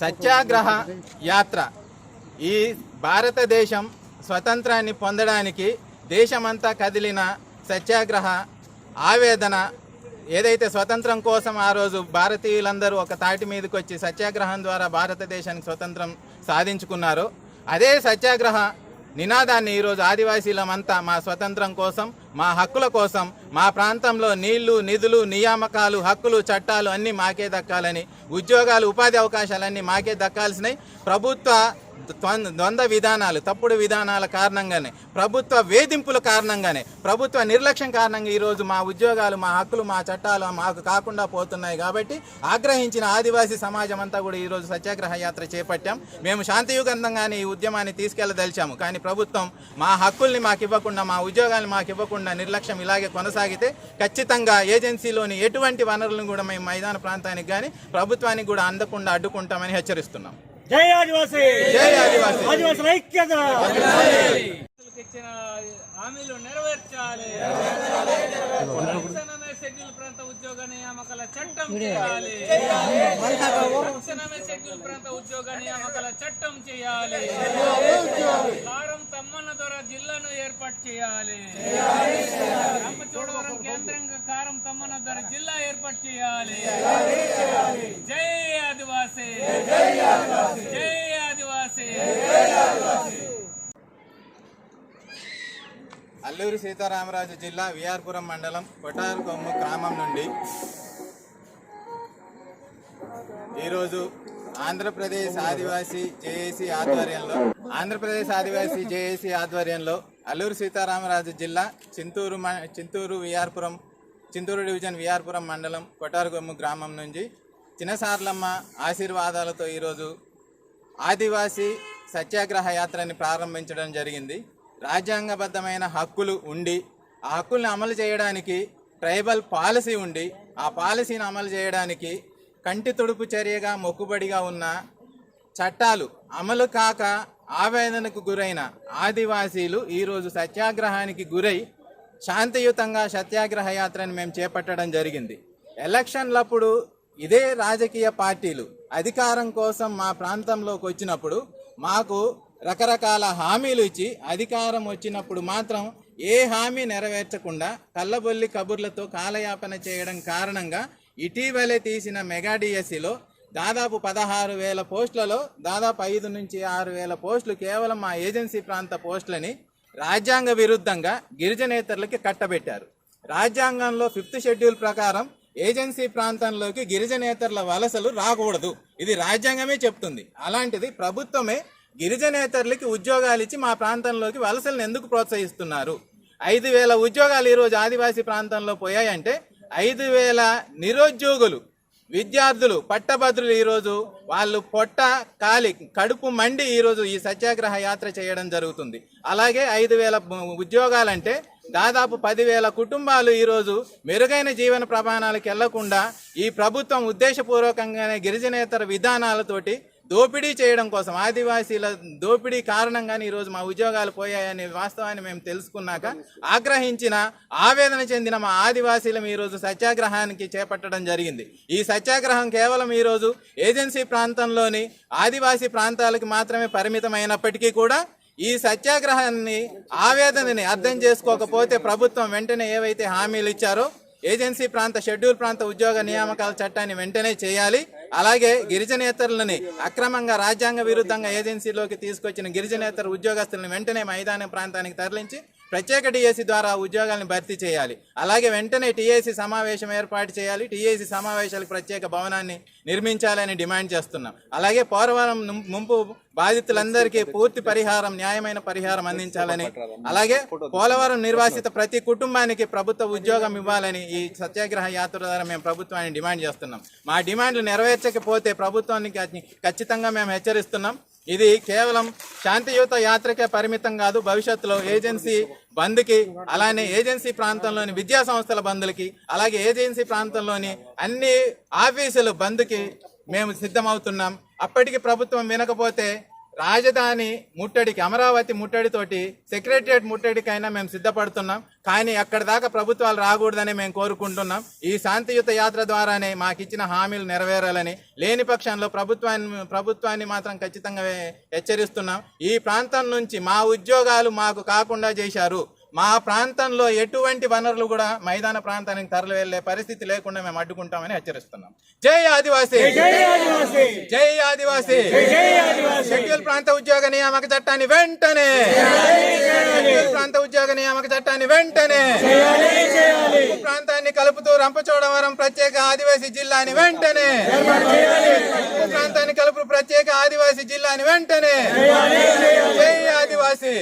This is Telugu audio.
సత్యాగ్రహ యాత్ర. ఈ భారతదేశం స్వతంత్రాన్ని పొందడానికి దేశమంతా కదిలిన సత్యాగ్రహ ఆవేదన ఏదైతే స్వతంత్రం కోసం ఆ రోజు భారతీయులందరూ ఒక తాటి మీదకి వచ్చి సత్యాగ్రహం ద్వారా భారతదేశానికి స్వతంత్రం సాధించుకున్నారో అదే సత్యాగ్రహ నినాదాన్ని ఈరోజు ఆదివాసీలమంతా మా స్వతంత్రం కోసం మా హక్కుల కోసం మా ప్రాంతంలో నీళ్ళు నిధులు నియామకాలు హక్కులు చట్టాలు అన్నీ మాకే దక్కాలని ఉద్యోగాలు ఉపాధి అవకాశాలన్నీ మాకే దక్కాల్సినవి ప్రభుత్వ ద్వంద్వ విధానాలు తప్పుడు విధానాల కారణంగానే ప్రభుత్వ వేధింపుల కారణంగానే ప్రభుత్వ నిర్లక్ష్యం కారణంగా ఈరోజు మా ఉద్యోగాలు మా హక్కులు మా చట్టాలు మాకు కాకుండా పోతున్నాయి కాబట్టి ఆగ్రహించిన ఆదివాసీ సమాజం అంతా కూడా ఈరోజు సత్యాగ్రహ యాత్ర చేపట్టాం. మేము శాంతియుగంధంగానే ఈ ఉద్యమాన్ని తీసుకెళ్ళదలిచాము. కానీ ప్రభుత్వం మా హక్కుల్ని మాకు ఇవ్వకుండా మా ఉద్యోగాలు మాకు ఇవ్వకుండా నిర్లక్ష్యం ఇలాగే కొనసాగితే ఖచ్చితంగా ఏజెన్సీలోని ఎటువంటి వనరులను కూడా మేము మైదాన ప్రాంతానికి కానీ ప్రభుత్వానికి కూడా అందకుండా అడ్డుకుంటామని హెచ్చరిస్తున్నాం. జై ఆదివాసీ! జై ఆదివాసీ! ఆదివాసుల ఐక్యత! ఇచ్చిన హామీలు నెరవేర్చాలి. షెడ్యూల్ ప్రాంత ఉద్యోగ నియామకాల చట్టం చేయాలి. తక్షణమే షెడ్యూల్ ప్రాంత ఉద్యోగ నియామకాల చట్టం చేయాలి. కారం తమ్మన్న ద్వారా జిల్లాను ఏర్పాటు చేయాలి. రంపచోడవరం కేంద్రంగా కారం తమ్మన్న ద్వారా జిల్లా ఏర్పాటు చేయాలి. జై ఆదివాసీ. జై ఆదివాసీ. అల్లూరి సీతారామరాజు జిల్లా విఆర్పురం మండలం కొటార్కొమ్ము గ్రామం నుండి ఈరోజు ఆంధ్రప్రదేశ్ ఆదివాసీ జేఏసీ ఆధ్వర్యంలో ఆంధ్రప్రదేశ్ ఆదివాసీ జేఏసీ ఆధ్వర్యంలో అల్లూరు సీతారామరాజు జిల్లా చింతూరు మ- చింతూరు విఆర్పురం చింతూరు డివిజన్ విఆర్పురం మండలం కొటారుగొమ్ము గ్రామం నుంచి చిన్నసార్లమ్మ ఆశీర్వాదాలతో ఈరోజు ఆదివాసీ సత్యాగ్రహ యాత్రని ప్రారంభించడం జరిగింది. రాజ్యాంగబద్ధమైన హక్కులు ఉండి ఆ హక్కుల్ని అమలు చేయడానికి ట్రైబల్ పాలసీ ఉండి ఆ పాలసీని అమలు చేయడానికి కంటి తుడుపు చర్యగా మొక్కుబడిగా ఉన్న చట్టాలు అమలు కాక ఆవేదనకు గురైన ఆదివాసీలు ఈరోజు సత్యాగ్రహానికి గురై శాంతియుతంగా సత్యాగ్రహ యాత్రను మేము చేపట్టడం జరిగింది. ఎలక్షన్లప్పుడు ఇదే రాజకీయ పార్టీలు అధికారం కోసం మా ప్రాంతంలోకి వచ్చినప్పుడు మాకు రకరకాల హామీలు ఇచ్చి అధికారం వచ్చినప్పుడు మాత్రం ఏ హామీ నెరవేర్చకుండా కళ్ళబొల్లి కబుర్లతో కాలయాపన చేయడం కారణంగా ఇటీవలే తీసిన మెగా డిఎస్సిలో దాదాపు పదహారు వేల పోస్టులలో దాదాపు ఐదు నుంచి ఆరు వేల పోస్టులు కేవలం మా ఏజెన్సీ ప్రాంత పోస్టులని రాజ్యాంగ విరుద్ధంగా గిరిజనేతరులకి కట్టబెట్టారు. రాజ్యాంగంలో ఫిఫ్త్ షెడ్యూల్ ప్రకారం ఏజెన్సీ ప్రాంతంలోకి గిరిజనేతరుల వలసలు రాకూడదు. ఇది రాజ్యాంగమే చెప్తుంది. అలాంటిది ప్రభుత్వమే గిరిజనేతరులకి ఉద్యోగాలు ఇచ్చి మా ప్రాంతంలోకి వలసలను ఎందుకు ప్రోత్సహిస్తున్నారు? ఐదు వేల ఉద్యోగాలు ఈరోజు ఆదివాసీ ప్రాంతంలో పోయాయంటే ఐదు వేల నిరుద్యోగులు విద్యార్థులు పట్టభద్రులు ఈరోజు వాళ్ళు పొట్ట కాలి కడుపు మండి ఈరోజు ఈ సత్యాగ్రహ యాత్ర చేయడం జరుగుతుంది. అలాగే ఐదు వేల ఉద్యోగాలంటే దాదాపు పదివేల కుటుంబాలు ఈరోజు మెరుగైన జీవన ప్రమాణాలకు వెళ్ళకుండా ఈ ప్రభుత్వం ఉద్దేశపూర్వకంగానే గిరిజనేతర విధానాలతోటి దోపిడీ చేయడం కోసం ఆదివాసీల దోపిడీ కారణంగానే ఈరోజు మా ఉద్యోగాలు పోయాయనే వాస్తవాన్ని మేము తెలుసుకున్నాక ఆగ్రహించిన ఆవేదన చెందిన మా ఆదివాసీలం ఈరోజు సత్యాగ్రహానికి చేపట్టడం జరిగింది. ఈ సత్యాగ్రహం కేవలం ఈరోజు ఏజెన్సీ ప్రాంతంలోని ఆదివాసీ ప్రాంతాలకు మాత్రమే పరిమితమైనప్పటికీ కూడా ఈ సత్యాగ్రహాన్ని ఆవేదనని అర్థం చేసుకోకపోతే ప్రభుత్వం వెంటనే ఏవైతే హామీలు ఇచ్చారో ఏజెన్సీ ప్రాంత షెడ్యూల్ ప్రాంత ఉద్యోగ నియామకాల చట్టాన్ని వెంటనే చేయాలి. అలాగే గిరిజనేతరులని అక్రమంగా రాజ్యాంగ విరుద్ధంగా ఏజెన్సీలోకి తీసుకొచ్చిన గిరిజనేతర ఉద్యోగస్తులను వెంటనే మైదాన ప్రాంతానికి తరలించి ప్రత్యేక టీఏసీ ద్వారా ఉద్యోగాలను భర్తీ చేయాలి. అలాగే వెంటనే టీఏసీ సమావేశం ఏర్పాటు చేయాలి. టీఏసీ సమావేశాలకు ప్రత్యేక భవనాన్ని నిర్మించాలని డిమాండ్ చేస్తున్నాం. అలాగే పోలవరం ముంపు బాధితులందరికీ పూర్తి పరిహారం న్యాయమైన పరిహారం అందించాలని అలాగే పోలవరం నిర్వాసిత ప్రతి కుటుంబానికి ప్రభుత్వ ఉద్యోగం ఇవ్వాలని ఈ సత్యాగ్రహ యాత్ర ద్వారా మేము ప్రభుత్వాన్ని డిమాండ్ చేస్తున్నాం. మా డిమాండ్లు నెరవేర్చకపోతే ప్రభుత్వానికి ఖచ్చితంగా మేము హెచ్చరిస్తున్నాం. ఇది కేవలం శాంతియుత యాత్రకే పరిమితం కాదు భవిష్యత్తులో ఏజెన్సీ బంద్కి అలానే ఏజెన్సీ ప్రాంతంలోని విద్యా సంస్థల బంద్లకి అలాగే ఏజెన్సీ ప్రాంతంలోని అన్ని ఆఫీసులు బంద్కి మేము సిద్ధమవుతున్నాం. అప్పటికి ప్రభుత్వం వినకపోతే రాజధాని ముట్టడికి అమరావతి ముట్టడితోటి సెక్రటరియట్ ముట్టడికైనా మేము సిద్ధపడుతున్నాం. కానీ అక్కడి దాకా ప్రభుత్వాలు రాకూడదని మేము కోరుకుంటున్నాం. ఈ శాంతియుత యాత్ర ద్వారానే మాకు ఇచ్చిన హామీలు నెరవేరాలని లేని పక్షంలో ప్రభుత్వాన్ని ప్రభుత్వాన్ని మాత్రం ఖచ్చితంగా హెచ్చరిస్తున్నాం. ఈ ప్రాంతం నుంచి మా ఉద్యోగాలు మాకు కాకుండా చేశారు. మా ప్రాంతంలో ఎటువంటి వనరులు కూడా మైదాన ప్రాంతానికి తరలి వెళ్ళే పరిస్థితి లేకుండా మేము అడ్డుకుంటామని హెచ్చరిస్తున్నాం. జై ఆదివాసీ! జై ఆదివాసీ! షెడ్యూల్ ప్రాంత ఉద్యోగ నియామక చట్టాన్ని వెంటనే! షెడ్యూల్ ప్రాంత ఉద్యోగ నియామక చట్టాన్ని వెంటనే! ప్రాంతాన్ని కలుపుతూ రంపచోడవరం ప్రత్యేక ఆదివాసీ జిల్లాని వెంటనే! ప్రాంతాన్ని కలుపు ప్రత్యేక ఆదివాసీ జిల్లాని వెంటనే! జై ఆదివాసీ!